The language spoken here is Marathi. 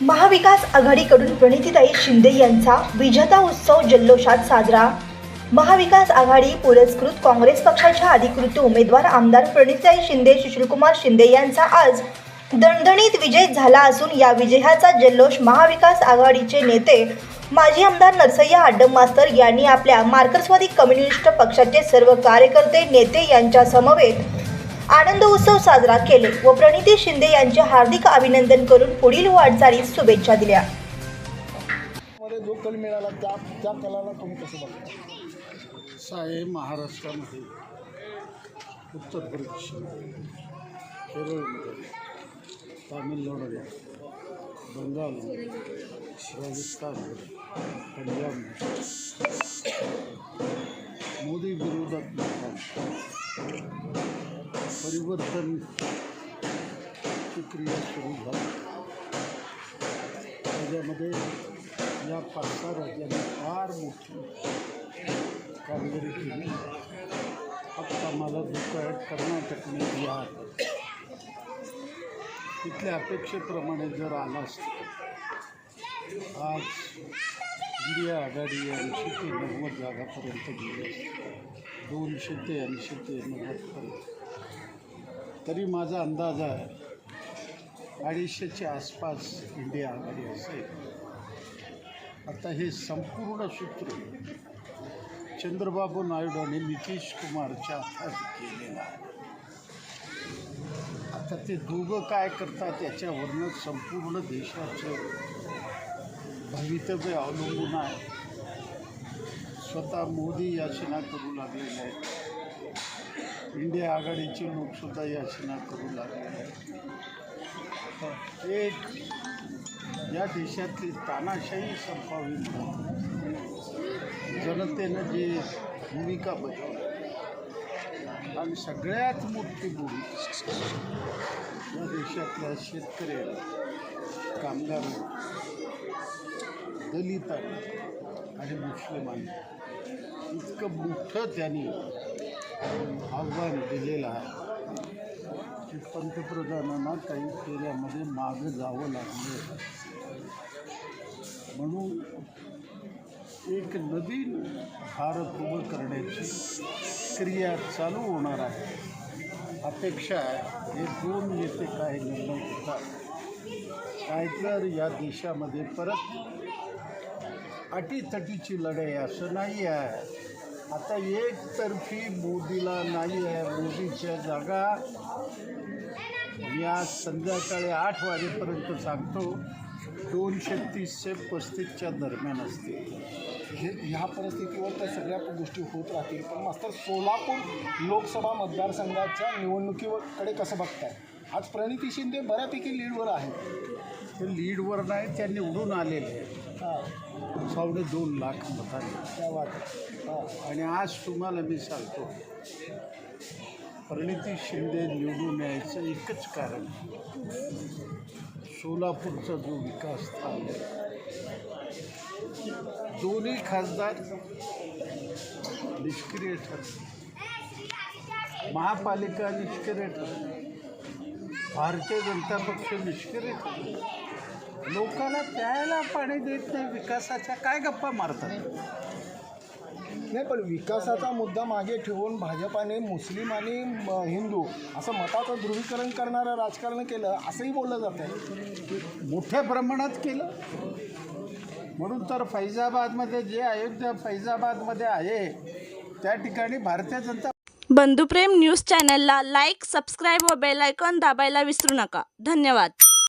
महाविकास आघाडीकडून प्रणितीताई शिंदे यांचा विजेता उत्सव जल्लोषात साजरा. महाविकास आघाडी पुरस्कृत काँग्रेस पक्षाच्या अधिकृत उमेदवार आमदार प्रणितीताई शिंदे सुशीलकुमार शिंदे यांचा आज दणदणीत विजय झाला असून या विजयाचा जल्लोष महाविकास आघाडीचे नेते माजी आमदार नरसय्या आड्डम मास्तर यांनी आपल्या मार्क्सवादी कम्युनिस्ट पक्षाचे सर्व कार्यकर्ते नेते यांच्या समवेत आनंद उत्सव साजरा केले व प्रणिती शिंदे यांचे हार्दिक अभिनंदन करून पुढील वाटचालीस शुभेच्छा दिल्या. मध्ये जो कल मिळाला त्या त्या कलाला तुम्ही कसं बघता? साहे महाराष्ट्रामध्ये उत्तर प्रदेश केरळमध्ये तामिळनाडूमध्ये बंगालमध्ये राजस्थानमध्ये पंजाबमध्ये मोदी विरोधात परिवर्तन ची क्रिया सुरू झाली. त्याच्यामध्ये या पाच सहा राज्यांनी फार मोठी कामगिरी केली. फक्त मला दुःख आहे कर्नाटकने बिहार. तिथल्या अपेक्षेप्रमाणे जर आला असतं आज इंडिया आघाडी ऐंशी ते नव्वद जागापर्यंत गेली असते. दोनशे ते ऐंशी ते नव्वदपर्यंत तरी माझा अंदाज आहे अडीचशेच्या आसपास इंडिया आघाडी असेल. आता हे संपूर्ण सूत्र चंद्रबाबू नायडू आणि नितीश कुमारच्या हातात केलेलं आहे. आता ते दोघं काय करतात याच्यावरनं संपूर्ण देशाचं भवितव्य अवलंबून आहे. स्वतः मोदी याचना करू लागलेले आहेत. इंडिया आघाडीचे लोकसुद्धा याचना करू लागले आहेत एक या देशातली तानाशाही संपावी म्हणून जनतेनं जी भूमिका बजावली आणि सगळ्यात मोठी भूमिका या देशातल्या शेतकऱ्यांनी कामगारांनी दलितांना आणि मुस्लिमांना इतकं मोठं त्यांनी आव्हान दिलेलं आहे की पंतप्रधानांना काही केल्यामध्ये मागं जावं लागलं. म्हणून एक नवीन भारत उभं करण्याची क्रिया चालू होणार आहे. अपेक्षा आहे. हे दोन नेते काय निर्णय घेतात. काय तर या देशामध्ये परत अटीतटीची लढाई असं नाही आहे. आता एकतर्फी मोदीला नाही आहे मोदीच्या जागा. मी आज संध्याकाळी आठ वाजेपर्यंत सांगतो दोनशे तीसशे पस्तीसच्या दरम्यान असते हे ह्या परिस्थितीवर त्या सगळ्या गोष्टी होत राहतील. पण मास्तर सोलापूर लोकसभा मतदारसंघाच्या निवडणुकीकडे कसं बघताय? आज प्रणिती शिंदे बऱ्यापैकी लीडवर आहेत. ते लीडवर नाही त्या निवडून आलेले आहेत. पावणे दोन लाख मतांनी. त्या वाट आणि आज तुम्हाला मी सांगतो परिणिती शिंदे निवडून यायचं एकच कारण सोलापूरचा जो विकास थांबला दोन्ही खासदार निष्क्रिय ठरले. महापालिका निष्क्रिय ठरली. भारतीय जनता पक्ष निष्क्रिय ठरले. लोकांना प्यायला पाणी देत नाही विकासाच्या काय गप्पा मारतात? नाही पण विकासाचा मुद्दा मागे ठेवून भाजपाने मुस्लिम आणि म, हिंदू असं मताचं ध्रुवीकरण करणारं राजकारण केलं असंही बोललं जात आहे. मोठ्या प्रमाणात केलं? म्हणून तर फैजाबादमध्ये जे अयोध्या फैजाबादमध्ये आहे त्या ठिकाणी भारतीय जनता बंधुप्रेम न्यूज चॅनलला लाईक सबस्क्राईब व बेल आयकॉन दाबायला विसरू नका. धन्यवाद.